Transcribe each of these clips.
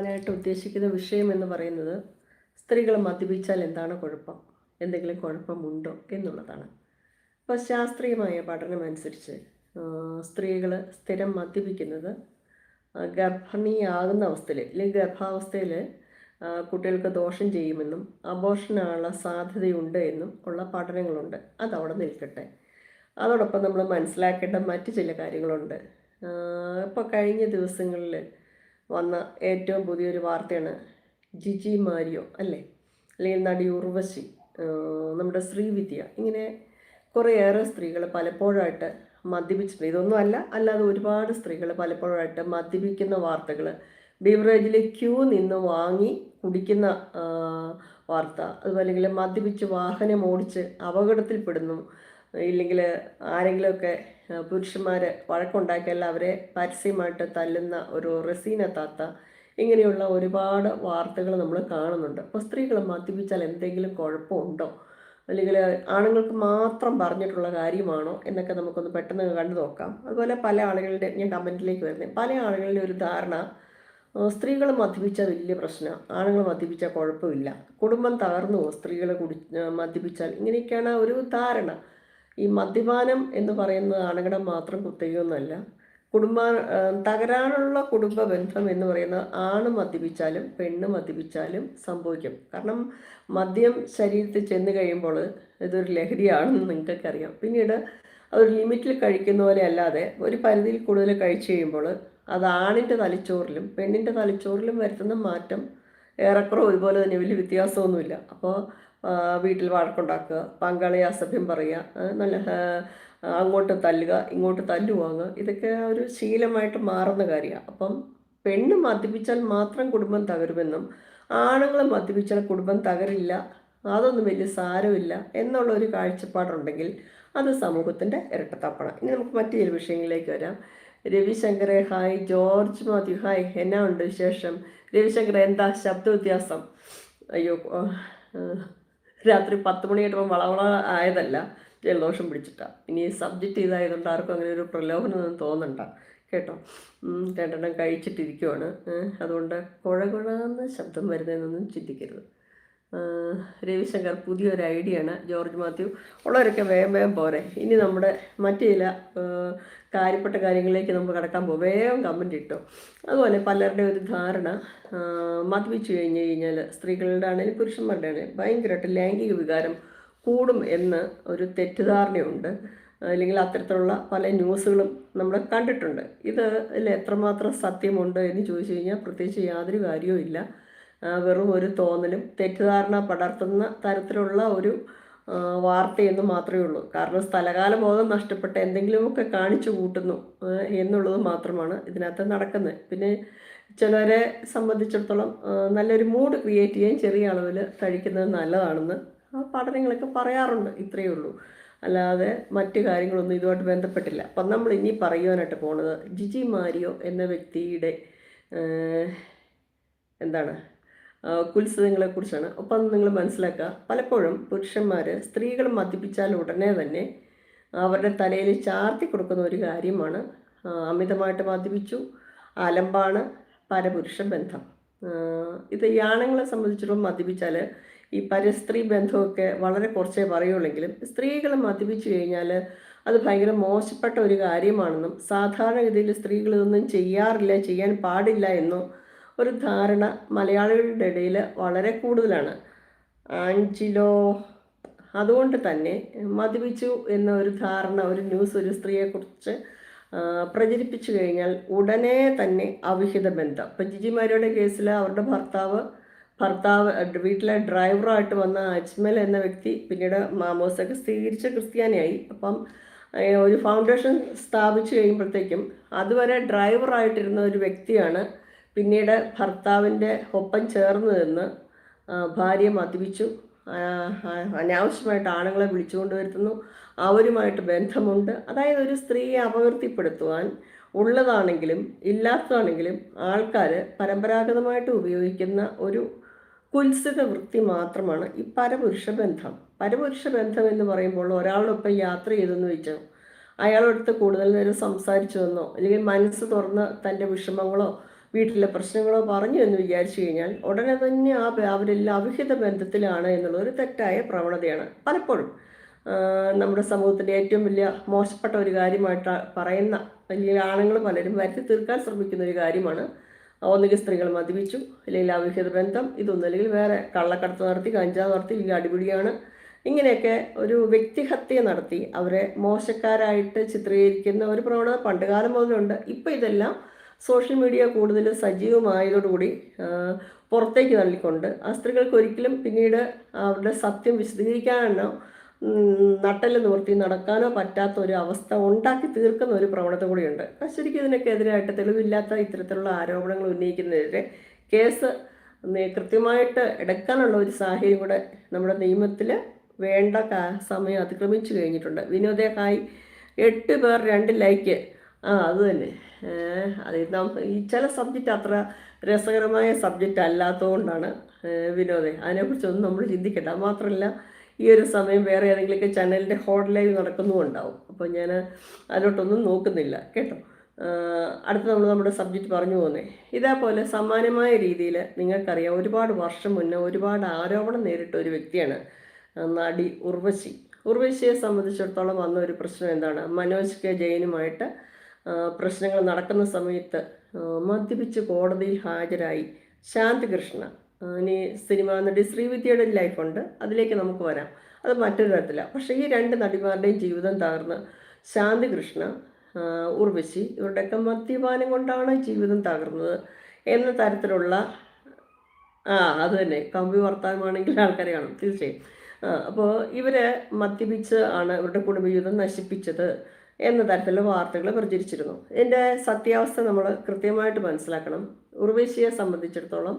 ഞാനായിട്ട് ഉദ്ദേശിക്കുന്ന വിഷയം എന്ന് പറയുന്നത് സ്ത്രീകൾ മദ്യപിച്ചാൽ എന്താണ് കുഴപ്പം? എന്തെങ്കിലും കുഴപ്പമുണ്ടോ എന്നുള്ളതാണ്. അപ്പോൾ ശാസ്ത്രീയമായ പഠനം അനുസരിച്ച് സ്ത്രീകൾ സ്ഥിരം മദ്യപിക്കുന്നത് ഗർഭിണിയാകുന്ന അവസ്ഥയിൽ അല്ലെങ്കിൽ ഗർഭാവസ്ഥയിൽ കുട്ടികൾക്ക് ദോഷം ചെയ്യുമെന്നും അബോഷനുള്ള സാധ്യതയുണ്ട് എന്നും ഉള്ള പഠനങ്ങളുണ്ട്. അതവിടെ നിൽക്കട്ടെ. അതോടൊപ്പം നമ്മൾ മനസ്സിലാക്കേണ്ട മറ്റു ചില കാര്യങ്ങളുണ്ട്. ഇപ്പോൾ കഴിഞ്ഞ ദിവസങ്ങളിൽ വന്ന ഏറ്റവും പുതിയൊരു വാർത്തയാണ് ജിജി മാരിയോ അല്ലേ? അല്ലെങ്കിൽ നടി ഉർവശി നമ്മുടെ ശ്രീവിദ്യ. ഇങ്ങനെ കുറേയേറെ സ്ത്രീകൾ പലപ്പോഴായിട്ട് മദ്യപിച്ചിട്ടുണ്ട്. ഇതൊന്നും അല്ല അല്ലാതെ ഒരുപാട് സ്ത്രീകൾ പലപ്പോഴായിട്ട് മദ്യപിക്കുന്ന വാർത്തകൾ ബീവറേജിൽ ക്യൂ നിന്ന് വാങ്ങി കുടിക്കുന്ന വാർത്ത. അതുപോലെ മദ്യപിച്ച് വാഹനം ഓടിച്ച് അപകടത്തിൽപ്പെടുന്നു ഇല്ലെങ്കിൽ ആരെങ്കിലുമൊക്കെ പുരുഷന്മാർ വഴക്കുണ്ടാക്കിയാൽ അവരെ പരസ്യമായിട്ട് തല്ലുന്ന ഒരു റസീന താത്ത ഇങ്ങനെയുള്ള ഒരുപാട് വാർത്തകൾ നമ്മൾ കാണുന്നുണ്ട്. അപ്പോൾ സ്ത്രീകൾ മദ്യപിച്ചാൽ എന്തെങ്കിലും കുഴപ്പമുണ്ടോ? അല്ലെങ്കിൽ ആണുങ്ങൾക്ക് മാത്രം പറഞ്ഞിട്ടുള്ള കാര്യമാണോ? എന്നൊക്കെ നമുക്കൊന്ന് പെട്ടെന്ന് കണ്ടു നോക്കാം. അതുപോലെ പല ആളുകളുടെ ഞാൻ കമന്റിലേക്ക് വരുന്നത് പല ആളുകളുടെ ഒരു ധാരണ സ്ത്രീകൾ മദ്യപിച്ചാൽ വലിയ പ്രശ്നമാണ് ആണുങ്ങൾ മദ്യപിച്ചാൽ കുഴപ്പമില്ല. കുടുംബം തകർന്നു സ്ത്രീകളെ കുടി മദ്യപിച്ചാൽ. ഇങ്ങനെയൊക്കെയാണ് ഒരു ധാരണ. ഈ മദ്യപാനം എന്ന് പറയുന്നത് ആണുങ്ങളുടെ മാത്രം കുത്തകയൊന്നുമല്ല കുടുംബ തകരാറുള്ള കുടുംബ ബന്ധം എന്ന് പറയുന്നത് ആണ് മദ്യപിച്ചാലും പെണ്ണ് മദ്യപിച്ചാലും സംഭവിക്കും. കാരണം മദ്യം ശരീരത്തിൽ ചെന്ന് കഴിയുമ്പോൾ ഇതൊരു ലഹരിയാണെന്ന് നിങ്ങൾക്കൊക്കെ അറിയാം പിന്നീട് അതൊരു ലിമിറ്റിൽ കഴിക്കുന്ന പോലെ അല്ലാതെ ഒരു പരിധിയിൽ കൂടുതൽ കഴിച്ചു കഴിയുമ്പോൾ അത് ആണിന്റെ തലച്ചോറിലും പെണ്ണിന്റെ തലച്ചോറിലും വരുത്തുന്ന മാറ്റം ഏറെക്കുറെ ഒരുപോലെ തന്നെ വലിയ വ്യത്യാസമൊന്നുമില്ല. അപ്പോൾ വീട്ടിൽ വഴക്കുണ്ടാക്കുക പങ്കാളിയെ അസഭ്യം പറയുക നല്ല അങ്ങോട്ട് തല്ലുക ഇങ്ങോട്ട് തല്ലു വാങ്ങുക ഇതൊക്കെ ഒരു ശീലമായിട്ട് മാറുന്ന കാര്യമാണ്. അപ്പം പെണ്ണ് മദ്യപിച്ചാൽ മാത്രം കുടുംബം തകരുമെന്നും ആണുങ്ങളെ മദ്യപിച്ചാൽ കുടുംബം തകരില്ല അതൊന്നും വലിയ സാരമില്ല എന്നുള്ള ഒരു കാഴ്ചപ്പാടുണ്ടെങ്കിൽ അത് സമൂഹത്തിന്റെ ഇരട്ടത്താപ്പണം. ഇനി നമുക്ക് മറ്റു വിഷയങ്ങളിലേക്ക് വരാം. രവിശങ്കറെ ഹായ് ജോർജ് മാത്യു ഹായ് എന്നാ ഉണ്ട് വിശേഷം? രവിശങ്കർ എന്താ ശബ്ദ വ്യത്യാസം അയ്യോ രാത്രി പത്ത് മണിയായിട്ടപ്പോൾ വളവള ആയതല്ല ജലദോഷം പിടിച്ചിട്ടാ. ഇനി സബ്ജക്റ്റ് ചെയ്തായതുകൊണ്ട് ആർക്കും അങ്ങനെ ഒരു പ്രലോഭനമൊന്നും തോന്നണ്ട കേട്ടോ. രണ്ടെണ്ണം കഴിച്ചിട്ടിരിക്കുവാണ്. അതുകൊണ്ട് കുഴ കുഴന്ന് ശബ്ദം വരുന്നതെന്നൊന്നും ചിന്തിക്കരുത്. രവിശങ്കർ പുതിയൊരു ഐഡിയ ആണ്. ജോർജ് മാത്യു ഉള്ളവരൊക്കെ വേഗം വേഗം പോരെ. ഇനി നമ്മുടെ മറ്റു ചില കാര്യപ്പെട്ട കാര്യങ്ങളിലേക്ക് നമ്മൾ കടക്കാൻ പോകും വേഗം കമന്റ് ഇട്ടോ. അതുപോലെ പലരുടെ ഒരു ധാരണ മദ്യപിച്ചു കഴിഞ്ഞ് കഴിഞ്ഞാൽ സ്ത്രീകളുടെ ആണെങ്കിലും പുരുഷന്മാരുടെ ആണെങ്കിലും ഭയങ്കരമായിട്ട് ലൈംഗിക വികാരം കൂടും എന്ന് ഒരു തെറ്റിദ്ധാരണയുണ്ട്. അല്ലെങ്കിൽ അത്തരത്തിലുള്ള പല ന്യൂസുകളും നമ്മൾ കണ്ടിട്ടുണ്ട്. ഇത് എത്രമാത്രം സത്യമുണ്ട് എന്ന് ചോദിച്ചു കഴിഞ്ഞാൽ പ്രത്യേകിച്ച് യാതൊരു കാര്യവും ഇല്ല വെറും ഒരു തോന്നലും തെറ്റിദ്ധാരണ പടർത്തുന്ന തരത്തിലുള്ള ഒരു വാർത്തയെന്ന് മാത്രമേ ഉള്ളൂ. കാരണം സ്ഥലകാല ബോധം നഷ്ടപ്പെട്ട എന്തെങ്കിലുമൊക്കെ കാണിച്ചു കൂട്ടുന്നു എന്നുള്ളത് മാത്രമാണ് ഇതിനകത്ത് നടക്കുന്നത്. പിന്നെ ചിലരെ സംബന്ധിച്ചിടത്തോളം നല്ലൊരു മൂഡ് ക്രിയേറ്റ് ചെയ്യാൻ ചെറിയ അളവിൽ കഴിക്കുന്നത് നല്ലതാണെന്ന് ആ പഠനങ്ങളൊക്കെ പറയാറുണ്ട് ഇത്രയേ ഉള്ളൂ. അല്ലാതെ മറ്റു കാര്യങ്ങളൊന്നും ഇതുമായിട്ട് ബന്ധപ്പെട്ടില്ല. അപ്പം നമ്മൾ ഇനി പറയുവാനായിട്ട് പോണത് ജിജി മാരിയോ എന്ന വ്യക്തിയുടെ എന്താണ്? ആ, അപ്പോൾ ഒപ്പം നിങ്ങൾ മനസ്സിലാക്കുക പലപ്പോഴും പുരുഷന്മാർ സ്ത്രീകൾ മദ്യപിച്ചാൽ ഉടനെ തന്നെ അവരുടെ തലയിൽ ചാർത്തി കൊടുക്കുന്ന ഒരു കാര്യമാണ് അമിതമായിട്ട് മദ്യപിച്ചു അലമ്പാണ് പരപുരുഷ ബന്ധം. ഇത് യാണങ്ങളെ സംബന്ധിച്ചിടത്തോളം മദ്യപിച്ചാൽ ഈ പരസ്ത്രീ ബന്ധമൊക്കെ വളരെ കുറച്ചേ പറയുള്ളെങ്കിലും സ്ത്രീകൾ മദ്യപിച്ചു കഴിഞ്ഞാൽ അത് ഭയങ്കര മോശപ്പെട്ട ഒരു കാര്യമാണെന്നും സാധാരണഗതിയിൽ സ്ത്രീകൾ ഇതൊന്നും ചെയ്യാറില്ല ചെയ്യാൻ പാടില്ല എന്നും ഒരു ധാരണ മലയാളികളുടെ ഇടയിൽ വളരെ കൂടുതലാണ്. ആഞ്ചിലോ അതുകൊണ്ട് തന്നെ മദ്യപിച്ചു എന്ന ഒരു ധാരണ ഒരു ന്യൂസ് ഒരു സ്ത്രീയെക്കുറിച്ച് പ്രചരിപ്പിച്ചു കഴിഞ്ഞാൽ ഉടനെ തന്നെ അവിഹിത ബന്ധം. ഇപ്പം ജിജിമാരുടെ കേസിൽ അവരുടെ ഭർത്താവ് ഭർത്താവ് വീട്ടിലെ ഡ്രൈവറായിട്ട് വന്ന അജ്മൽ എന്ന വ്യക്തി പിന്നീട് മാമോസൊക്കെ സ്വീകരിച്ച ക്രിസ്ത്യാനിയായി. അപ്പം ഒരു ഫൗണ്ടേഷൻ സ്ഥാപിച്ചു കഴിയുമ്പോഴത്തേക്കും അതുവരെ ഡ്രൈവറായിട്ടിരുന്ന ഒരു വ്യക്തിയാണ് പിന്നീട് ഭർത്താവിന്റെ ഒപ്പം ചേർന്ന് നിന്ന് ഭാര്യ മദ്യപിച്ചു. അനാവശ്യമായിട്ട് ആണുങ്ങളെ വിളിച്ചുകൊണ്ട് വരുത്തുന്നു. അവരുമായിട്ട് ബന്ധമുണ്ട്. അതായത് ഒരു സ്ത്രീയെ അപകീർത്തിപ്പെടുത്തുവാൻ ഉള്ളതാണെങ്കിലും ഇല്ലാത്തതാണെങ്കിലും ആൾക്കാർ പരമ്പരാഗതമായിട്ട് ഉപയോഗിക്കുന്ന ഒരു കുത്സിത വൃത്തി മാത്രമാണ് ഈ പരപുരുഷ ബന്ധം. പരപുരുഷ ബന്ധം എന്ന് പറയുമ്പോൾ ഒരാളൊപ്പം യാത്ര ചെയ്തെന്ന് വെച്ചോ അയാളടുത്ത് കൂടുതൽ നേരം സംസാരിച്ചു എന്നോ അല്ലെങ്കിൽ മനസ്സ് തുറന്ന് തന്റെ വിഷമങ്ങളോ വീട്ടിലെ പ്രശ്നങ്ങളോ പറഞ്ഞു എന്ന് വിചാരിച്ചു കഴിഞ്ഞാൽ ഉടനെ തന്നെ ആ അവരെല്ലാം അവിഹിത ബന്ധത്തിലാണ് എന്നുള്ള ഒരു തെറ്റായ പ്രവണതയാണ് പലപ്പോഴും. നമ്മുടെ സമൂഹത്തിന്റെ ഏറ്റവും വലിയ മോശപ്പെട്ട ഒരു കാര്യമായിട്ട് പറയുന്ന വലിയ ആണുങ്ങൾ പലരും വരുത്തി തീർക്കാൻ ശ്രമിക്കുന്ന ഒരു കാര്യമാണ്. ഒന്നുകിൽ സ്ത്രീകൾ മദ്യപിച്ചു അല്ലെങ്കിൽ അവിഹിത ബന്ധം ഇതൊന്നും അല്ലെങ്കിൽ വേറെ കള്ളക്കടത്ത് നടത്തി കഞ്ചാവ് നടത്തി ഈ അടിപിടിയാണ്. ഇങ്ങനെയൊക്കെ ഒരു വ്യക്തിഹത്യ നടത്തി അവരെ മോശക്കാരായിട്ട് ചിത്രീകരിക്കുന്ന ഒരു പ്രവണത പണ്ടുകാലം മുതലുണ്ട്. ഇപ്പം ഇതെല്ലാം സോഷ്യൽ മീഡിയ കൂടുതൽ സജീവമായതോടുകൂടി പുറത്തേക്ക് തള്ളിക്കൊണ്ട് ആ സ്ത്രീകൾക്ക് ഒരിക്കലും പിന്നീട് അവരുടെ സത്യം വിശദീകരിക്കാനോ നട്ടൽ നിവർത്തി നടക്കാനോ പറ്റാത്ത ഒരു അവസ്ഥ ഉണ്ടാക്കി തീർക്കുന്ന ഒരു പ്രവണത കൂടിയുണ്ട്. ശരിക്കും ഇതിനൊക്കെതിരായിട്ട് തെളിവില്ലാത്ത ഇത്തരത്തിലുള്ള ആരോപണങ്ങൾ ഉന്നയിക്കുന്നതിനെതിരെ കേസ് കൃത്യമായിട്ട് എടുക്കാനുള്ള ഒരു സാഹചര്യം കൂടെ നമ്മുടെ നിയമത്തിൽ വേണ്ട സമയം അതിക്രമിച്ചു കഴിഞ്ഞിട്ടുണ്ട്. വിനോദക്കായി എട്ട് പേർ രണ്ട് ലൈക്ക്. ആ അത് തന്നെ. അത് ഈ ചില സബ്ജക്റ്റ് അത്ര രസകരമായ സബ്ജക്റ്റ് അല്ലാത്തതുകൊണ്ടാണ് വിനോദേ. അതിനെക്കുറിച്ചൊന്നും നമ്മൾ ചിന്തിക്കണ്ട. മാത്രമല്ല ഈ ഒരു സമയം വേറെ ഏതെങ്കിലുമൊക്കെ ചാനലിന്റെ ഹോട്ട് ലൈവ് നടക്കുന്നുമുണ്ടാവും. അപ്പോൾ ഞാൻ അതിലോട്ടൊന്നും നോക്കുന്നില്ല കേട്ടോ. അടുത്ത നമ്മൾ നമ്മുടെ സബ്ജക്റ്റ് പറഞ്ഞു പോകുന്നേ ഇതേപോലെ സമാനമായ രീതിയിൽ നിങ്ങൾക്കറിയാം ഒരുപാട് വർഷം മുന്നേ ഒരുപാട് ആരോപണം നേരിട്ട ഒരു വ്യക്തിയാണ് നടി ഉർവശി. ഉർവശിയെ സംബന്ധിച്ചിടത്തോളം വന്ന ഒരു പ്രശ്നം എന്താണ്? മനോജ് കെ ജെയിനുമായിട്ട് പ്രശ്നങ്ങൾ നടക്കുന്ന സമയത്ത് മദ്യപിച്ച് കോടതിയിൽ ഹാജരായി ശാന്തികൃഷ്ണ ഇനി സിനിമാ നടി ശ്രീവിദ്യയുടെ ലൈഫുണ്ട്. അതിലേക്ക് നമുക്ക് വരാം. അത് മറ്റൊരു തരത്തിലാണ് പക്ഷേ ഈ രണ്ട് നടിമാരുടെയും ജീവിതം തകർന്ന് ശാന്തികൃഷ്ണ ഉർവശി ഇവരുടെയൊക്കെ മദ്യപാനം കൊണ്ടാണ് ജീവിതം തകർന്നത് എന്ന തരത്തിലുള്ള ആ അത് തന്നെ. കമ്പി വർത്താനമാണെങ്കിൽ ആൾക്കാരെ കാണും. തീർച്ചയായും. അപ്പോൾ ഇവരെ മദ്യപിച്ച് ആണ് ഇവരുടെ കുടുംബജീവിതം നശിപ്പിച്ചത്. എന്ന തരത്തിലുള്ള വാർത്തകൾ പ്രചരിച്ചിരുന്നു. ഇതിന്റെ സത്യാവസ്ഥ നമ്മൾ കൃത്യമായിട്ട് മനസ്സിലാക്കണം. ഉർവശിയെ സംബന്ധിച്ചിടത്തോളം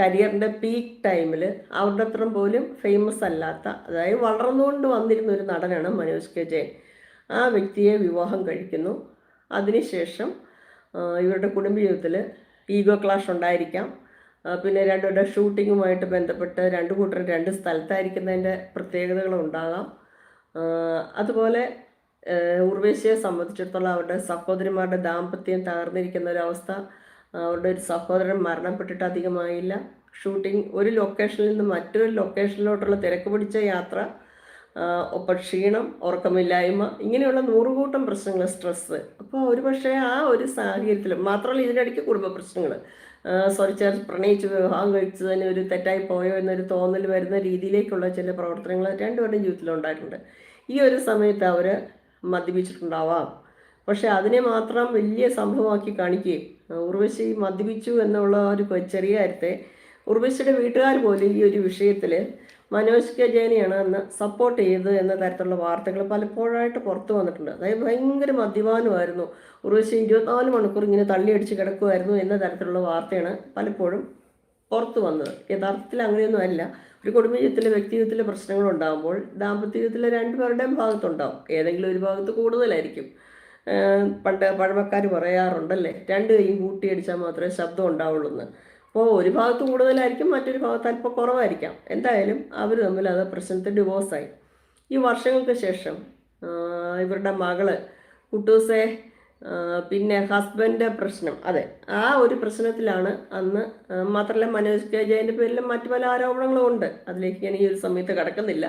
കരിയറിന്റെ പീക്ക് ടൈമിൽ അവരുടെ അത്ര പോലും ഫേമസ് അല്ലാത്ത അതായത് വളർന്നുകൊണ്ട് വന്നിരുന്ന ഒരു നടനാണ് മനോജ് കെ. ജയൻ. ആ വ്യക്തിയെ വിവാഹം കഴിക്കുന്നു. അതിനുശേഷം ഇവരുടെ കുടുംബജീവിതത്തിൽ ഈഗോ ക്ലാഷ് ഉണ്ടായിരിക്കാം. പിന്നെ രണ്ടുപേരുടെ ഷൂട്ടിങ്ങുമായിട്ട് ബന്ധപ്പെട്ട് രണ്ട് കൂട്ടർ രണ്ട് സ്ഥലത്തായിരിക്കുന്നതിന്റെ ആ, അതുപോലെ ഉർവേശിയെ സംബന്ധിച്ചിടത്തോളം അവരുടെ സഹോദരിമാരുടെ ദാമ്പത്യം തകർന്നിരിക്കുന്ന ഒരവസ്ഥ അവരുടെ ഒരു സഹോദരൻ മരണപ്പെട്ടിട്ട് അധികമായില്ല. ഷൂട്ടിംഗ് ഒരു ലൊക്കേഷനിൽ നിന്ന് മറ്റൊരു ലൊക്കേഷനിലോട്ടുള്ള തിരക്ക് പിടിച്ച യാത്ര ഒപ്പം ക്ഷീണം ഉറക്കമില്ലായ്മ ഇങ്ങനെയുള്ള നൂറുകൂട്ടം പ്രശ്നങ്ങൾ സ്ട്രെസ്സ്. അപ്പോൾ ഒരു പക്ഷേ ആ ഒരു സാഹചര്യത്തിൽ മാത്രമല്ല ഇതിനിടയ്ക്ക് കുടുംബ പ്രശ്നങ്ങൾ സോറിച്ചാർ പ്രണയിച്ച് വിവാഹം കഴിച്ചു തന്നെ ഒരു തെറ്റായി പോയോ എന്നൊരു തോന്നൽ വരുന്ന രീതിയിലേക്കുള്ള ചില പ്രവർത്തനങ്ങൾ രണ്ടുപേരുടെയും ജീവിതത്തിലുണ്ടായിട്ടുണ്ട്. ഈ ഒരു സമയത്ത് അവർ മദ്യപിച്ചിട്ടുണ്ടാവാം. പക്ഷെ അതിനെ മാത്രം വലിയ സംഭവമാക്കി കാണിക്കുകയും ഉർവശി മദ്യപിച്ചു എന്നുള്ള ഒരു ചെറിയ കാര്യത്തെ ഉർവശിയുടെ വീട്ടുകാർ പോലും ഈ ഒരു വിഷയത്തിൽ മനോജ് കെ ജയനെയാണ് അന്ന് സപ്പോർട്ട് ചെയ്തത് എന്ന തരത്തിലുള്ള വാർത്തകൾ പലപ്പോഴായിട്ട് പുറത്തു വന്നിട്ടുണ്ട്. അതായത് ഭയങ്കര മദ്യപാനമായിരുന്നു. ദിവസം ഇരുപത്തിനാല് മണിക്കൂർ ഇങ്ങനെ തള്ളിയടിച്ച് കിടക്കുമായിരുന്നു എന്ന തരത്തിലുള്ള വാർത്തയാണ് പലപ്പോഴും പുറത്തു വന്നത്. യഥാർത്ഥത്തിൽ അങ്ങനെയൊന്നും അല്ല. ഒരു കുടുംബജീവിതത്തിലെ വ്യക്തിജീവിതത്തിലെ പ്രശ്നങ്ങൾ ഉണ്ടാകുമ്പോൾ ദാമ്പത്യ ജീവിതത്തിലെ രണ്ടുപേരുടെയും ഭാഗത്തുണ്ടാവും. ഏതെങ്കിലും ഒരു ഭാഗത്ത് കൂടുതലായിരിക്കും. പണ്ട് പഴമക്കാർ പറയാറുണ്ടല്ലേ രണ്ട് കൈയും കൂട്ടിയടിച്ചാൽ മാത്രമേ ശബ്ദം ഉണ്ടാവുള്ളൂ എന്ന് അപ്പോൾ ഒരു ഭാഗത്ത് കൂടുതലായിരിക്കും മറ്റൊരു ഭാഗത്ത് അല്പം കുറവായിരിക്കാം. എന്തായാലും അവർ തമ്മിൽ അത് പ്രശ്നത്തിൽ ഡിവോഴ്സായി ഈ വർഷങ്ങൾക്ക് ശേഷം ഇവരുടെ മകൾ കുട്ടൂസെ പിന്നെ ഹസ്ബൻഡ് പ്രശ്നം. അതെ ആ ഒരു പ്രശ്നത്തിലാണ് അന്ന് മാത്രമല്ല മനോജ് കെ ജയന്റെ പേരിലും മറ്റു പല ആരോപണങ്ങളും ഉണ്ട്. അതിലേക്ക് ഞാൻ ഈ ഒരു സമയത്ത് കടക്കുന്നില്ല.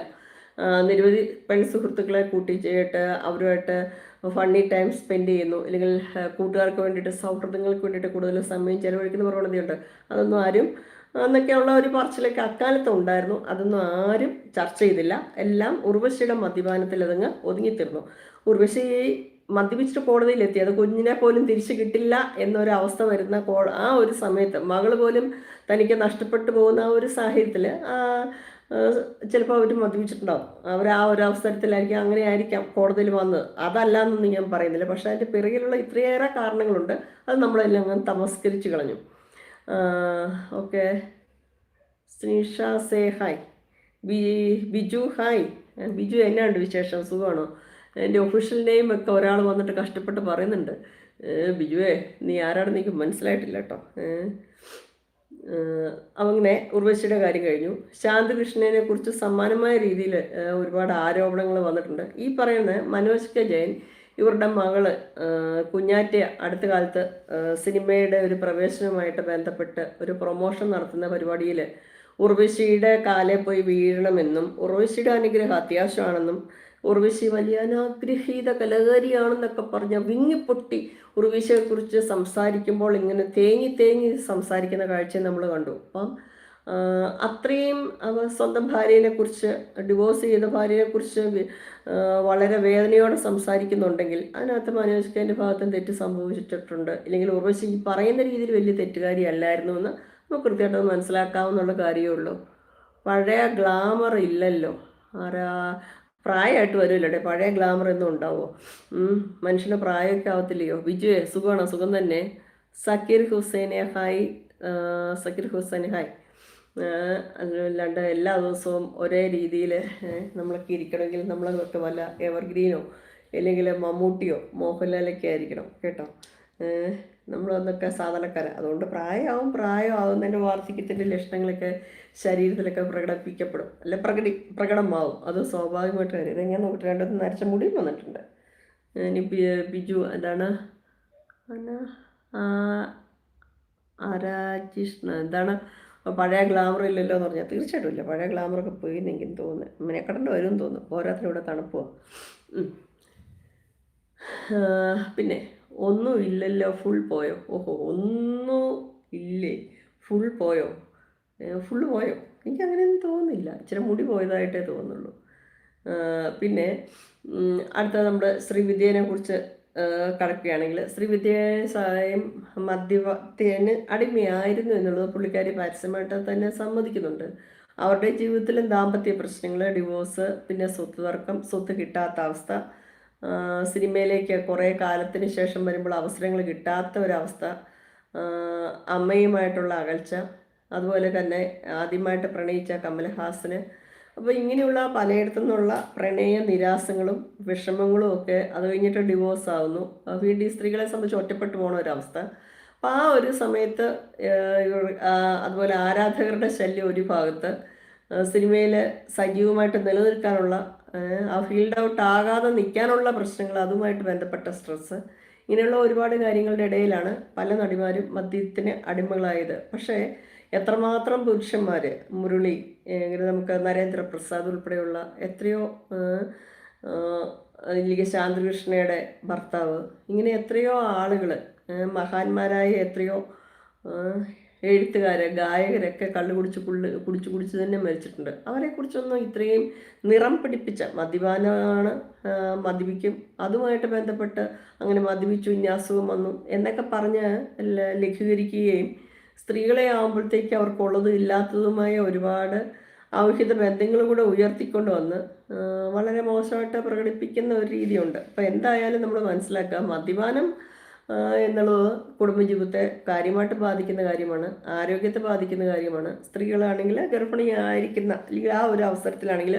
നിരവധി പെൺ സുഹൃത്തുക്കളെ കൂട്ടിച്ചേട്ട് അവരുമായിട്ട് ഫണ്ണി ടൈം സ്പെൻഡ് ചെയ്യുന്നു. അല്ലെങ്കിൽ കൂട്ടുകാർക്ക് വേണ്ടിയിട്ട് സൗഹൃദങ്ങൾക്ക് വേണ്ടിയിട്ട് കൂടുതൽ സമയം ചെലവഴിക്കുന്ന പ്രവണതയുണ്ട്. അതൊന്നും ആരും എന്നൊക്കെയുള്ള ഒരു പറച്ചിലൊക്കെ അക്കാലത്ത് ഉണ്ടായിരുന്നു. അതൊന്നും ആരും ചർച്ച ചെയ്തില്ല. എല്ലാം ഉർവശിയുടെ മദ്യപാനത്തിൽ അതങ്ങ് ഒതുങ്ങിത്തീർന്നു. ഉർവശി മദ്യപിച്ചിട്ട് കോടതിയിലെത്തി. അത് കുഞ്ഞിനെ പോലും തിരിച്ചു കിട്ടില്ല എന്നൊരവസ്ഥ വരുന്ന കോ ആ ഒരു സമയത്ത് മകൾ പോലും തനിക്ക് നഷ്ടപ്പെട്ടു പോകുന്ന ആ ഒരു സാഹചര്യത്തിൽ ചിലപ്പോൾ അവർ മദ്യപിച്ചിട്ടുണ്ടാവും. അവർ ആ ഒരു അവസരത്തിലായിരിക്കും അങ്ങനെ ആയിരിക്കാം കോടതിയിൽ വന്നത്. അതല്ല എന്നൊന്നും ഞാൻ പറയുന്നില്ല. പക്ഷെ അതിന്റെ പിറകിലുള്ള ഇത്രയേറെ കാരണങ്ങളുണ്ട്. അത് നമ്മളെല്ലാം അങ്ങ് തമസ്കരിച്ച് കളഞ്ഞു. Okay. Sreesha say hi. B Biju hi. Biju എന്നാണ്ട് വിശേഷം? സുഖമാണോ? എന്റെ ഒഫീഷ്യൽ നെയിം ഒക്കെ ഒരാൾ വന്നിട്ട് കഷ്ടപ്പെട്ട് പറയുന്നുണ്ട്. ബിജുവേ നീ ആരാണെന്ന് എനിക്ക് മനസ്സിലായിട്ടില്ല കേട്ടോ. അങ്ങനെ ഉർവശിയുടെ കാര്യം കഴിഞ്ഞു. ശാന്തികൃഷ്ണനെ കുറിച്ച് സമാനമായ രീതിയിൽ ഒരുപാട് ആരോപണങ്ങൾ വന്നിട്ടുണ്ട്. ഈ പറയുന്ന മനോജ് കെ ജയൻ ഇവരുടെ മകൾ കുഞ്ഞാറ്റ അടുത്ത കാലത്ത് സിനിമയുടെ ഒരു പ്രവേശനവുമായിട്ട് ബന്ധപ്പെട്ട് ഒരു പ്രൊമോഷൻ നടത്തുന്ന പരിപാടിയിൽ ഉർവശിയുടെ കാലെ പോയി വീഴണമെന്നും ഉർവശിയുടെ അനുഗ്രഹം അത്യാവശ്യമാണെന്നും ഉർവശി വലിയ അനാഗ്രഹീത കലകാരിയാണെന്നൊക്കെ പറഞ്ഞ വിങ്ങിപ്പൊട്ടി കുറിച്ച് സംസാരിക്കുമ്പോൾ ഇങ്ങനെ തേങ്ങി തേങ്ങി സംസാരിക്കുന്ന കാഴ്ച നമ്മൾ കണ്ടു. അപ്പം അത്രയും അവ സ്വന്തം ഭാര്യനെ കുറിച്ച് ഡിവോഴ്സ് ചെയ്ത ഭാര്യനെ കുറിച്ച് വളരെ വേദനയോടെ സംസാരിക്കുന്നുണ്ടെങ്കിൽ അതിനകത്ത് മനോജ് കെന്റെ ഭാഗത്തും തെറ്റ് സംഭവിച്ചിട്ടുണ്ട്. ഇല്ലെങ്കിൽ ഉർവശി ഈ പറയുന്ന രീതിയിൽ വലിയ തെറ്റുകാരി അല്ലായിരുന്നു എന്ന് നമുക്ക് കൃത്യമായിട്ട് മനസ്സിലാക്കാവുന്നുള്ള കാര്യമേ ഉള്ളൂ. പഴയ ഗ്ലാമർ ഇല്ലല്ലോ. ആരാ പ്രായമായിട്ട് വരുമല്ലോ പഴയ ഗ്ലാമർ ഒന്നും ഉണ്ടാവോ? മനുഷ്യന് പ്രായമൊക്കെ ആവത്തില്ലയോ? ബിജുവേ സുഖമാണോ? സുഖം തന്നെ. സക്കീർ ഹുസൈനെ ഹായ്. സക്കീർ ഹുസൈൻ ഹായ്. അല്ലാണ്ട് എല്ലാ ദിവസവും ഒരേ രീതിയിൽ നമ്മളൊക്കെ ഇരിക്കണമെങ്കിൽ നമ്മളൊക്കെ വല്ല എവർഗ്രീനോ അല്ലെങ്കിൽ മമ്മൂട്ടിയോ മോഹൻലാലൊക്കെ ആയിരിക്കണം കേട്ടോ? ഏഹ് നമ്മളൊന്നൊക്കെ സാധാരണക്കാര. അതുകൊണ്ട് പ്രായമാവും പ്രായമാവുന്നതിന്റെ വാർദ്ധക്യത്തിന്റെ ലക്ഷണങ്ങളൊക്കെ ശരീരത്തിലൊക്കെ പ്രകടിപ്പിക്കപ്പെടും. അല്ലെ പ്രകടി പ്രകടമാവും. അത് സ്വാഭാവികമായിട്ട് വരും ഇതെങ്ങനെ നോക്കിയിട്ട് രണ്ടത് നരച്ച മുടിയും വന്നിട്ടുണ്ട്. ഇനി ബിജു എന്താണ്? ആരാജിഷ്ണ എന്താണ്? പഴയ ഗ്ലാമർ ഇല്ലല്ലോ എന്ന് പറഞ്ഞാൽ തീർച്ചയായിട്ടും ഇല്ല. പഴയ ഗ്ലാമറൊക്കെ പോയി എന്നെങ്കിലും തോന്നുന്നു. മെനക്കെടേണ്ട വരും തോന്നുന്നു. ഓരോരുത്തരും ഇവിടെ തണുപ്പോ പിന്നെ ഒന്നും ഇല്ലല്ലോ ഫുൾ പോയോ? ഓഹോ ഒന്നും ഇല്ലേ? ഫുൾ പോയോ? ഫുൾ പോയോ? എനിക്ക് അങ്ങനെയൊന്നും തോന്നുന്നില്ല. ഇച്ചിരി മുടി പോയതായിട്ടേ തോന്നുള്ളൂ പിന്നെ അടുത്ത നമ്മുടെ ശ്രീവിദ്യേനെ കുറിച്ച് കടക്കുകയാണെങ്കിൽ ശ്രീവിദ്യ സഹായം മദ്യത്തിന് അടിമയായിരുന്നു എന്നുള്ളത് പുള്ളിക്കാരി പരസ്യമായിട്ട് തന്നെ സമ്മതിക്കുന്നുണ്ട്. അവരുടെ ജീവിതത്തിലും ദാമ്പത്യ പ്രശ്നങ്ങൾ ഡിവോഴ്സ് പിന്നെ സ്വത്ത് തർക്കം സ്വത്ത് കിട്ടാത്ത അവസ്ഥ സിനിമയിലേക്ക് കുറേ കാലത്തിന് ശേഷം വരുമ്പോൾ അവസരങ്ങൾ കിട്ടാത്ത ഒരവസ്ഥ അമ്മയുമായിട്ടുള്ള അകൽച്ച അതുപോലെ തന്നെ ആദ്യമായിട്ട് പ്രണയിച്ച കമലഹാസന് അപ്പോൾ ഇങ്ങനെയുള്ള പലയിടത്തു നിന്നുള്ള പ്രണയ നിരാസങ്ങളും വിഷമങ്ങളും ഒക്കെ അത് കഴിഞ്ഞിട്ട് ഡിവോഴ്സ് ആവുന്നു. വീണ്ടും സ്ത്രീകളെ സംബന്ധിച്ച് ഒറ്റപ്പെട്ടു പോണ ഒരവസ്ഥ. അപ്പോൾ ആ ഒരു സമയത്ത് അതുപോലെ ആരാധകരുടെ ശല്യം ഒരു ഭാഗത്ത് സിനിമയിൽ സജീവമായിട്ട് നിലനിൽക്കാനുള്ള ആ ഫീൽഡ് ഔട്ട് ആകാതെ നിൽക്കാനുള്ള പ്രശ്നങ്ങൾ അതുമായിട്ട് ബന്ധപ്പെട്ട സ്ട്രെസ്സ് ഇങ്ങനെയുള്ള ഒരുപാട് കാര്യങ്ങളുടെ ഇടയിലാണ് പല നടിമാരും മദ്യത്തിന് അടിമകളായത്. പക്ഷേ എത്രമാത്രം പുരുഷന്മാർ മുരളി നമുക്ക് നരേന്ദ്രപ്രസാദ് ഉൾപ്പെടെയുള്ള എത്രയോ ഏഹ്, ശാന്തകൃഷ്ണയുടെ ഭർത്താവ് ഇങ്ങനെ എത്രയോ ആളുകൾ മഹാന്മാരായ എത്രയോ എഴുത്തുകാര് ഗായകരൊക്കെ കള്ളു കുടിച്ച് കുള്ളു കുടിച്ച് കുടിച്ച് തന്നെ മരിച്ചിട്ടുണ്ട്. അവരെക്കുറിച്ചൊന്നും ഇത്രയും നിറം പിടിപ്പിച്ച മദ്യപാനമാണ് മദ്യപിക്കും. അതുമായിട്ട് ബന്ധപ്പെട്ട് അങ്ങനെ മദ്യപിച്ചു ഇനി അസുഖം വന്നു എന്നൊക്കെ പറഞ്ഞ് ലഘൂകരിക്കുകയും സ്ത്രീകളെ ആകുമ്പോഴത്തേക്ക് അവർക്കുള്ളത് ഇല്ലാത്തതുമായ ഒരുപാട് ഔഹിത ബന്ധങ്ങൾ കൂടെ ഉയർത്തിക്കൊണ്ട് വന്ന് വളരെ മോശമായിട്ട് പ്രകടിപ്പിക്കുന്ന ഒരു രീതിയുണ്ട്. അപ്പോൾ എന്തായാലും നമ്മൾ മനസ്സിലാക്കുക മദ്യപാനം എന്നുള്ളത് കുടുംബജീവിതത്തെ കാര്യമായിട്ട് ബാധിക്കുന്ന കാര്യമാണ് ആരോഗ്യത്തെ ബാധിക്കുന്ന കാര്യമാണ്. സ്ത്രീകളാണെങ്കിൽ ഗർഭിണിയായിരിക്കുന്ന അല്ലെങ്കിൽ ആ ഒരു അവസരത്തിലാണെങ്കിൽ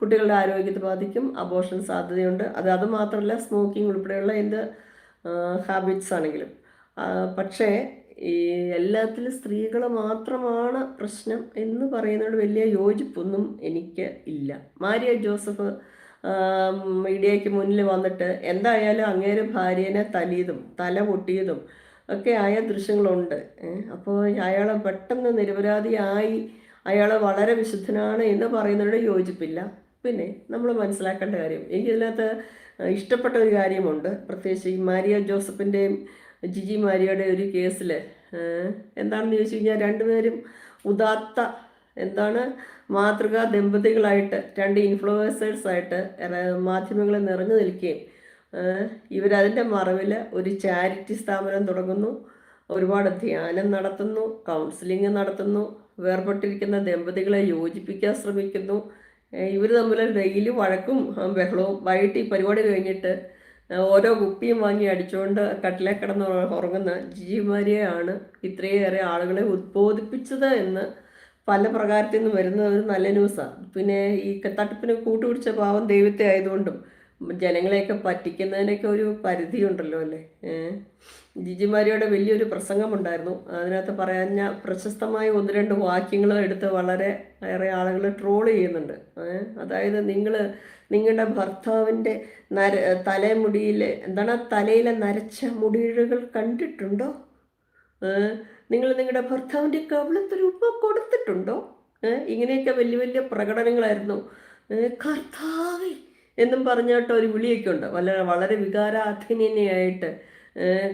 കുട്ടികളുടെ ആരോഗ്യത്തെ ബാധിക്കും അബോഷൻ സാധ്യതയുണ്ട്. അത് അത് മാത്രമല്ല സ്മോക്കിംഗ് ഉൾപ്പെടെയുള്ള എന്ത് ഹാബിറ്റ്സ് ആണെങ്കിലും. പക്ഷേ ഈ എല്ലാത്തിലും സ്ത്രീകൾ മാത്രമാണ് പ്രശ്നം എന്ന് പറയുന്നതിനോട് വലിയ യോജിപ്പൊന്നും എനിക്ക് ഇല്ല. മാരിയ ജോസഫ് മീഡിയയ്ക്ക് മുന്നിൽ വന്നിട്ട് എന്തായാലും അങ്ങേര് ഭാര്യനെ തലിയതും തല പൊട്ടിയതും ഒക്കെ ആയ ദൃശ്യങ്ങളുണ്ട്. അപ്പോൾ അയാളെ പെട്ടെന്ന് നിരപരാധിയായി അയാൾ വളരെ വിശുദ്ധനാണ് എന്ന് പറയുന്നതിനോട് യോജിപ്പില്ല. പിന്നെ നമ്മൾ മനസ്സിലാക്കേണ്ട കാര്യം എനിക്കിതിനകത്ത് ഇഷ്ടപ്പെട്ട ഒരു കാര്യമുണ്ട്. പ്രത്യേകിച്ച് ഈ മാരിയ ജോസഫിന്റെയും ജിജി മാരിയയുടെ ഒരു കേസിൽ എന്താണെന്ന് ചോദിച്ചു കഴിഞ്ഞാൽ രണ്ടുപേരും ഉദാത്ത എന്താണ് മാതൃകാ ദമ്പതികളായിട്ട് രണ്ട് ഇൻഫ്ലുവൻസേഴ്സായിട്ട് മാധ്യമങ്ങളെ നിറഞ്ഞു നിൽക്കുകയും ഇവരതിന്റെ മറവിൽ ഒരു ചാരിറ്റി സ്ഥാപനം തുടങ്ങുന്നു. ഒരുപാട് ധ്യാനം നടത്തുന്നു കൗൺസിലിംഗ് നടത്തുന്നു വേർപെട്ടിരിക്കുന്ന ദമ്പതികളെ യോജിപ്പിക്കാൻ ശ്രമിക്കുന്നു. ഇവർ തമ്മിൽ ഡെയിലി വഴക്കും ബഹളവും വൈകിട്ട് ഈ പരിപാടി കഴിഞ്ഞിട്ട് ഓരോ കുപ്പിയും വാങ്ങി അടിച്ചുകൊണ്ട് കട്ടിലെ കിടന്ന് ഉറ- ഉറങ്ങുന്ന ജിജിമാരിയെയാണ് ഇത്രയേറെ ആളുകളെ ഉദ്ബോധിപ്പിച്ചത് എന്ന് പല പ്രകാരത്തിൽ നിന്ന് വരുന്ന ഒരു നല്ല ന്യൂസാണ് പിന്നെ ഈ തട്ടിപ്പിന് കൂട്ടുപിടിച്ച പാവം ദൈവത്തെ ആയതുകൊണ്ടും ജനങ്ങളെയൊക്കെ പറ്റിക്കുന്നതിനൊക്കെ ഒരു പരിധിയുണ്ടല്ലോ അല്ലേ? ജിജിമാരിയുടെ വലിയൊരു പ്രസംഗമുണ്ടായിരുന്നു. അതിനകത്ത് പറഞ്ഞ പ്രശസ്തമായ ഒന്ന് രണ്ട് വാക്യങ്ങൾ എടുത്ത് വളരെ ഏറെ ആളുകൾ ട്രോൾ ചെയ്യുന്നുണ്ട്. അതായത് നിങ്ങൾ നിങ്ങളുടെ ഭർത്താവിന്റെ നര തലമുടിയിലെ എന്താണ് തലയിലെ നരച്ച മുടിയിഴകൾ കണ്ടിട്ടുണ്ടോ? നിങ്ങൾ നിങ്ങളുടെ ഭർത്താവിന്റെ കവളത്തിൽ ഉമ്മ കൊടുത്തിട്ടുണ്ടോ? ഇങ്ങനെയൊക്കെ വലിയ വലിയ പ്രകടനങ്ങളായിരുന്നു. കർത്താവേ എന്നും പറഞ്ഞിട്ട് ഒരു വിളിയൊക്കെ ഉണ്ട്. വളരെ വളരെ വികാരാധീനയായിട്ട്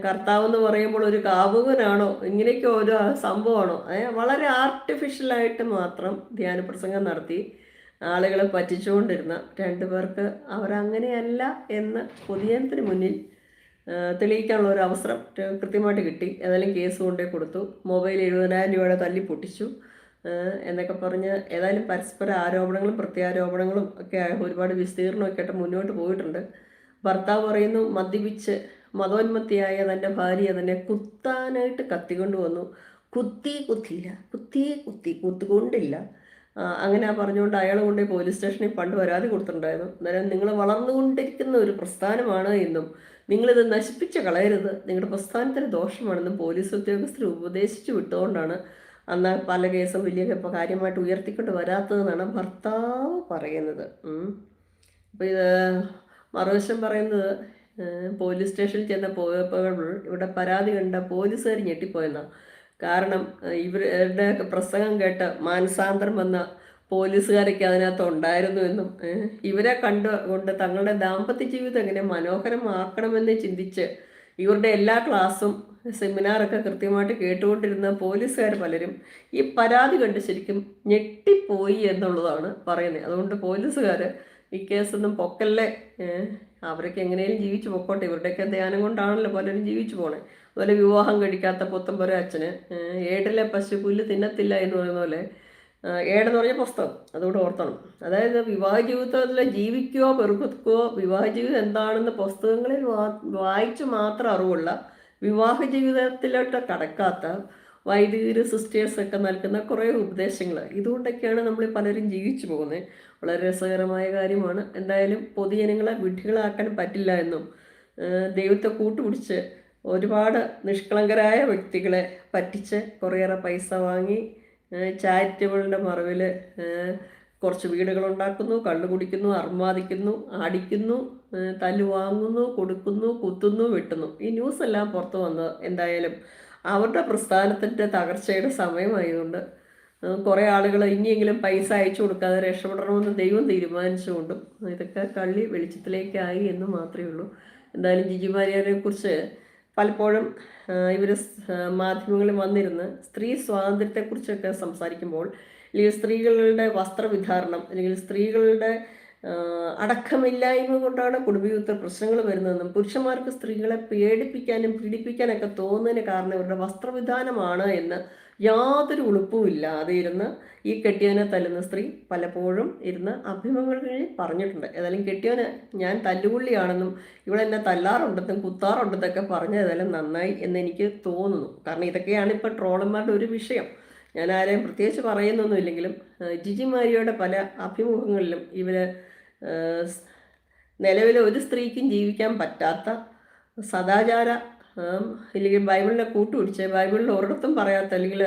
കർത്താവ് എന്ന് പറയുമ്പോൾ ഒരു കാമുകനാണോ ഇങ്ങനെയൊക്കെ ഓരോ സംഭവമാണോ? വളരെ ആർട്ടിഫിഷ്യലായിട്ട് മാത്രം ധ്യാനപ്രസംഗം നടത്തി ആളുകളെ പറ്റിച്ചുകൊണ്ടിരുന്ന രണ്ടു പേർക്ക് അവരങ്ങനെയല്ല എന്ന് പൊതുജനത്തിന് മുന്നിൽ തെളിയിക്കാനുള്ള ഒരു അവസരം കൃത്യമായിട്ട് കിട്ടി. ഏതായാലും കേസ് കൊണ്ടേ കൊടുത്തു. മൊബൈൽ എഴുപതിനായിരം രൂപയുടെ തല്ലി പൊട്ടിച്ചു. എന്നൊക്കെ പറഞ്ഞ് ഏതായാലും പരസ്പര ആരോപണങ്ങളും പ്രത്യാരോപണങ്ങളും ഒക്കെ ഒരുപാട് വിസ്തീർണമൊക്കെ ആയിട്ട് മുന്നോട്ട് പോയിട്ടുണ്ട്. ഭർത്താവ് പറയുന്നു മദ്യപിച്ച് മതോന്മത്തിയായ തന്റെ ഭാര്യ തന്നെ കുത്താനായിട്ട് കത്തിക്കൊണ്ട് വന്നു. കുത്തി കുത്തില്ല കുത്തി കുത്തി കുത്തുകൊണ്ടില്ല. അങ്ങനെ ആ പറഞ്ഞുകൊണ്ട് അയാൾ കൊണ്ടുപോയി പോലീസ് സ്റ്റേഷനിൽ പണ്ട് പരാതി കൊടുത്തിട്ടുണ്ടായിരുന്നു. അന്നേരം നിങ്ങൾ വളർന്നുകൊണ്ടിരിക്കുന്ന ഒരു പ്രസ്ഥാനമാണ് എന്നും നിങ്ങളിത് നശിപ്പിച്ച് കളയരുത്. നിങ്ങളുടെ പ്രസ്ഥാനത്തിന് ദോഷമാണെന്ന് പോലീസ് ഉദ്യോഗസ്ഥർ ഉപദേശിച്ചു വിട്ടുകൊണ്ടാണ് അന്ന് പല കേസും വലിയ കാര്യമായിട്ട് ഉയർത്തിക്കൊണ്ട് വരാത്തതെന്നാണ് ഭർത്താവ് പറയുന്നത്. അപ്പോൾ ഇത് മറുവശം പറയുന്നത് പോലീസ് സ്റ്റേഷനിൽ ചെന്ന പോയപ്പോൾ ഇവിടെ പരാതി കണ്ട പോലീസുകാർ ഞെട്ടിപ്പോയെന്നാണ് കാരണം ഇവരുടെ പ്രസംഗം കേട്ട് മാനസാന്തരം വന്ന പോലീസുകാരൊക്കെ അതിനകത്ത് ഉണ്ടായിരുന്നു എന്നും ഇവരെ കണ്ടുകൊണ്ട് തങ്ങളുടെ ദാമ്പത്യ ജീവിതം എങ്ങനെ മനോഹരമാക്കണമെന്ന് ചിന്തിച്ച് ഇവരുടെ എല്ലാ ക്ലാസ്സും സെമിനാറൊക്കെ കൃത്യമായിട്ട് കേട്ടുകൊണ്ടിരുന്ന പോലീസുകാർ പലരും ഈ പരാതി കണ്ട് ശരിക്കും ഞെട്ടിപ്പോയി എന്നുള്ളതാണ് പറയുന്നത്. അതുകൊണ്ട് പോലീസുകാർ ഈ കേസൊന്നും പൊക്കല്ലേ? അവരൊക്കെ എങ്ങനെയും ജീവിച്ചു പൊക്കോട്ടെ. ഇവരുടെയൊക്കെ ധ്യാനം കൊണ്ടാണല്ലോ പലരും ജീവിച്ചു പോണേ. അതുപോലെ വിവാഹം കഴിക്കാത്ത പുത്തമ്പൊര അച്ഛന് ഏടിലെ പശു പുല്ല് തിന്നത്തില്ല എന്ന് പറയുന്ന പോലെ ആഹ്, ഏടെന്ന് പറഞ്ഞ പുസ്തകം. അതുകൊണ്ട് ഓർത്തണം. അതായത് വിവാഹ ജീവിതത്തിൽ ജീവിക്കുകയോ പെറുക്കുകയോ വിവാഹ ജീവിതം എന്താണെന്ന് പുസ്തകങ്ങളിൽ വായിച്ച് മാത്രം അറിവുള്ള വിവാഹ ജീവിതത്തിലോട്ട് കടക്കാത്ത വൈദികര് സിസ്റ്റേഴ്സ് ഒക്കെ നൽകുന്ന കുറേ ഉപദേശങ്ങൾ. ഇതുകൊണ്ടൊക്കെയാണ് നമ്മൾ പലരും ജീവിച്ചു പോകുന്നത്. വളരെ രസകരമായ കാര്യമാണ്. എന്തായാലും പൊതുജനങ്ങളെ വിഡ്ഢികളാക്കാൻ പറ്റില്ല എന്നും ദൈവത്തെ കൂട്ടുപിടിച്ച് ഒരുപാട് നിഷ്കളങ്കരായ വ്യക്തികളെ പറ്റിച്ച് കുറേയേറെ പൈസ വാങ്ങി ചാരിറ്റബിളിന്റെ മറവിൽ കുറച്ച് വീടുകൾ ഉണ്ടാക്കുന്നു കള്ളു കുടിക്കുന്നു അർമാദിക്കുന്നു അടിക്കുന്നു തല്ലു വാങ്ങുന്നു കൊടുക്കുന്നു കുത്തുന്നു വെട്ടുന്നു. ഈ ന്യൂസ് എല്ലാം പുറത്തു വന്നത് എന്തായാലും അവരുടെ പ്രസ്ഥാനത്തിന്റെ തകർച്ചയുടെ സമയമായതുകൊണ്ട് കുറേ ആളുകൾ ഇനിയെങ്കിലും പൈസ അയച്ചു കൊടുക്കാതെ രക്ഷപ്പെടണമെന്ന് ദൈവം തീരുമാനിച്ചുകൊണ്ടും ഇതൊക്കെ കള്ളി വെളിച്ചത്തിലേക്കായി എന്ന് മാത്രമേ ഉള്ളൂ. എന്തായാലും ജിജിമാരിയെ കുറിച്ച് പലപ്പോഴും ഇവർ മാധ്യമങ്ങളിൽ വന്നിരുന്ന് സ്ത്രീ സ്വാതന്ത്ര്യത്തെക്കുറിച്ചൊക്കെ സംസാരിക്കുമ്പോൾ അല്ലെങ്കിൽ സ്ത്രീകളുടെ വസ്ത്രവിധാരണം അല്ലെങ്കിൽ സ്ത്രീകളുടെ അടക്കമില്ലായ്മ കൊണ്ടാണ് കുടുംബയുദ്ധ പ്രശ്നങ്ങൾ വരുന്നതെന്നും പുരുഷന്മാർക്ക് സ്ത്രീകളെ പേടിപ്പിക്കാനും പീഡിപ്പിക്കാനൊക്കെ തോന്നുന്നതിന് കാരണം ഇവരുടെ വസ്ത്രവിധാനമാണ് എന്ന് യാതൊരു ഉളുപ്പും ഇല്ലാതെ ഇരുന്ന് ഈ കെട്ടിയവനെ തല്ലുന്ന സ്ത്രീ പലപ്പോഴും ഇരുന്ന് അഭിമുഖങ്ങളിൽ പറഞ്ഞിട്ടുണ്ട്. ഏതായാലും കെട്ടിയവന് ഞാൻ തല്ലുപുള്ളിയാണെന്നും എന്നെ തല്ലാറുണ്ടെന്നും കുത്താറുണ്ടെന്നൊക്കെ പറഞ്ഞ ഏതായാലും നന്നായി എന്ന് എനിക്ക് തോന്നുന്നു. കാരണം ഇതൊക്കെയാണ് ഇപ്പോൾ ട്രോളന്മാരുടെ ഒരു വിഷയം. ഞാൻ ആരെയും പ്രത്യേകിച്ച് പറയുന്നൊന്നുമില്ലെങ്കിലും ജിജിമാരിയുടെ ജിജി പല അഭിമുഖങ്ങളിലും ഇവർ നിലവിലെ ഒരു സ്ത്രീക്കും ജീവിക്കാൻ പറ്റാത്ത സദാചാര ആം, അല്ലെങ്കിൽ ബൈബിളിനെ കൂട്ടുപിടിച്ച്. ബൈബിളിൽ ഒരിടത്തും പറയാത്ത അല്ലെങ്കിൽ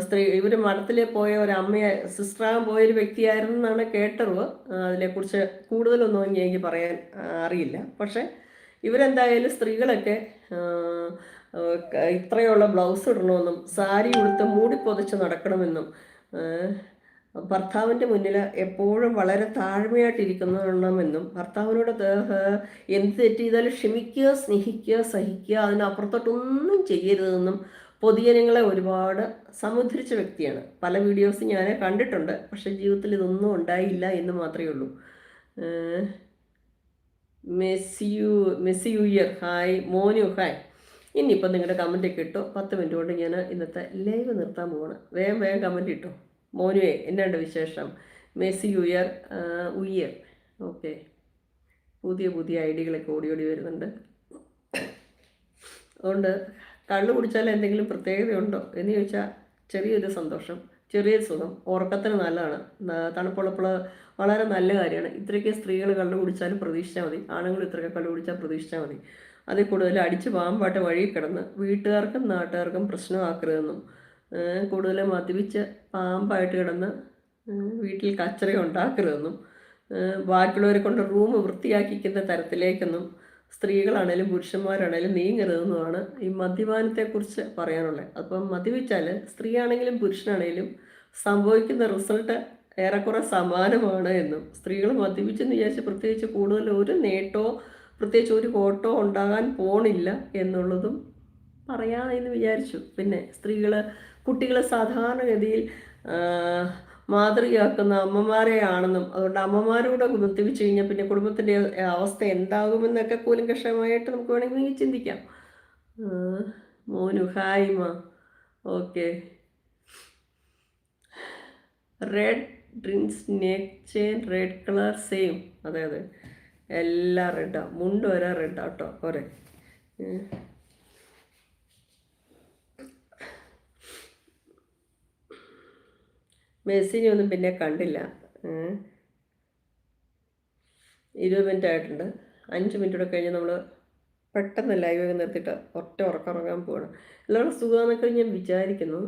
സ്ത്രീ ഇവർ മഠത്തിലെ പോയ ഒരു അമ്മയെ സിസ്റ്ററാകാൻ പോയ ഒരു വ്യക്തിയായിരുന്നു എന്നാണ് കേട്ടറിവ് അതിനെക്കുറിച്ച് കൂടുതലൊന്നും എനിക്ക് പറയാൻ അറിയില്ല. പക്ഷേ ഇവരെന്തായാലും സ്ത്രീകളൊക്കെ ഇത്രയുള്ള ബ്ലൗസ് ഇടണമെന്നും സാരി ഉടുത്ത് മൂടിപ്പൊതിച്ച് നടക്കണമെന്നും ആ, ഭർത്താവിന്റെ മുന്നിൽ എപ്പോഴും വളരെ താഴ്മയായിട്ടിരിക്കുന്നതാണെന്നും ഭർത്താവിനോട് എന്ത് തെറ്റ് ചെയ്താലും ക്ഷമിക്കുക സ്നേഹിക്കുക സഹിക്കുക അതിനപ്പുറത്തോട്ടൊന്നും ചെയ്യരുതെന്നും പൊതുജനങ്ങളെ ഒരുപാട് സമുദ്രിച്ച വ്യക്തിയാണ്. പല വീഡിയോസ് ഞാൻ കണ്ടിട്ടുണ്ട് പക്ഷെ ജീവിതത്തിൽ ഇതൊന്നും ഉണ്ടായില്ല എന്ന് മാത്രമേ ഉള്ളൂ. മെസ്സിയു മെസ്സി യുയർ ഹായ് മോനു ഹായ്. ഇനിയിപ്പോൾ നിങ്ങളുടെ കമന്റൊക്കെ ഇട്ടോ? പത്ത് മിനിറ്റ് കൊണ്ട് ഞാൻ ഇന്നത്തെ ലൈവ് നിർത്താൻ പോവാണ്. വേഗം വേഗം കമന്റ് ഇട്ടോ? മോനുവേ എന്നുണ്ട് വിശേഷം? മെസ്സി ഉയർ ഉയർ. ഓക്കെ. പുതിയ പുതിയ ഐഡിയകളൊക്കെ ഓടി ഓടി വരുന്നുണ്ട്. അതുകൊണ്ട് കള്ളു കുടിച്ചാൽ എന്തെങ്കിലും പ്രത്യേകതയുണ്ടോ? എന്ന് ചോദിച്ചാൽ ചെറിയൊരു സന്തോഷം ചെറിയൊരു സുഖം. ഉറക്കത്തിന് നല്ലതാണ്. തണുപ്പുള്ളപ്പോൾ വളരെ നല്ല കാര്യമാണ്. ഇത്രയ്ക്ക് സ്ത്രീകൾ കള്ളു കുടിച്ചാലും പ്രതീക്ഷിച്ചാൽ മതി. ആണുങ്ങൾ ഇത്രയൊക്കെ കള്ളു കുടിച്ചാൽ പ്രതീക്ഷിച്ചാൽ മതി. അതിൽ കൂടുതൽ അടിച്ച് പാമ്പാട്ട് വഴി കിടന്ന് വീട്ടുകാർക്കും നാട്ടുകാർക്കും പ്രശ്നമാക്കരുതെന്നും കൂടുതൽ മദ്യപിച്ച് പാമ്പായിട്ട് കിടന്ന് വീട്ടിൽ കച്ചറ ഉണ്ടാക്കരുതെന്നും ബാക്കിയുള്ളവരെ കൊണ്ട് റൂം വൃത്തിയാക്കിക്കുന്ന തരത്തിലേക്കൊന്നും സ്ത്രീകളാണേലും പുരുഷന്മാരാണേലും നീങ്ങരുതെന്നുമാണ് ഈ മദ്യപാനത്തെക്കുറിച്ച് പറയാനുള്ളത്. അപ്പം മദ്യപിച്ചാൽ സ്ത്രീയാണെങ്കിലും പുരുഷനാണേലും സംഭവിക്കുന്ന റിസൾട്ട് ഏറെക്കുറെ സമാനമാണ് എന്നും സ്ത്രീകൾ മദ്യപിച്ചെന്ന് വിചാരിച്ച് പ്രത്യേകിച്ച് കൂടുതൽ ഒരു നേട്ടോ പ്രത്യേകിച്ച് ഒരു കോട്ടോ ഉണ്ടാകാൻ പോണില്ല എന്നുള്ളതും പറയാമെന്ന് വിചാരിച്ചു. പിന്നെ സ്ത്രീകൾ കുട്ടികളെ സാധാരണഗതിയിൽ മാതൃകയാക്കുന്ന അമ്മമാരെയാണെന്നും അതുകൊണ്ട് അമ്മമാരോട് മദ്യപിച്ച് കഴിഞ്ഞാൽ പിന്നെ കുടുംബത്തിന്റെ അവസ്ഥ എന്താകുമെന്നൊക്കെ കൂലങ്കഷമായിട്ട് നമുക്ക് വേണമെങ്കിൽ ചിന്തിക്കാം. മോനു ഹായ് മാ. Okay. Red drinks neck chain red colour same. അതെ അതെ. എല്ലാം റെഡാണ് മുണ്ട് വരെ റെഡാട്ടോ പോരെ. ഉം. മെസ്സിനെ ഒന്നും പിന്നെ കണ്ടില്ല. ഇരുപത് മിനിറ്റ് ആയിട്ടുണ്ട് അഞ്ച് മിനിറ്റ് കൂടെ കഴിഞ്ഞ് നമ്മൾ പെട്ടെന്ന് ലൈവ് നിർത്തിയിട്ട് ഒറ്റ ഉറക്കം ഉറങ്ങാൻ പോവാണ് എല്ലാവരും സുഖമാണെന്നൊക്കെ ഞാൻ വിചാരിക്കുന്നു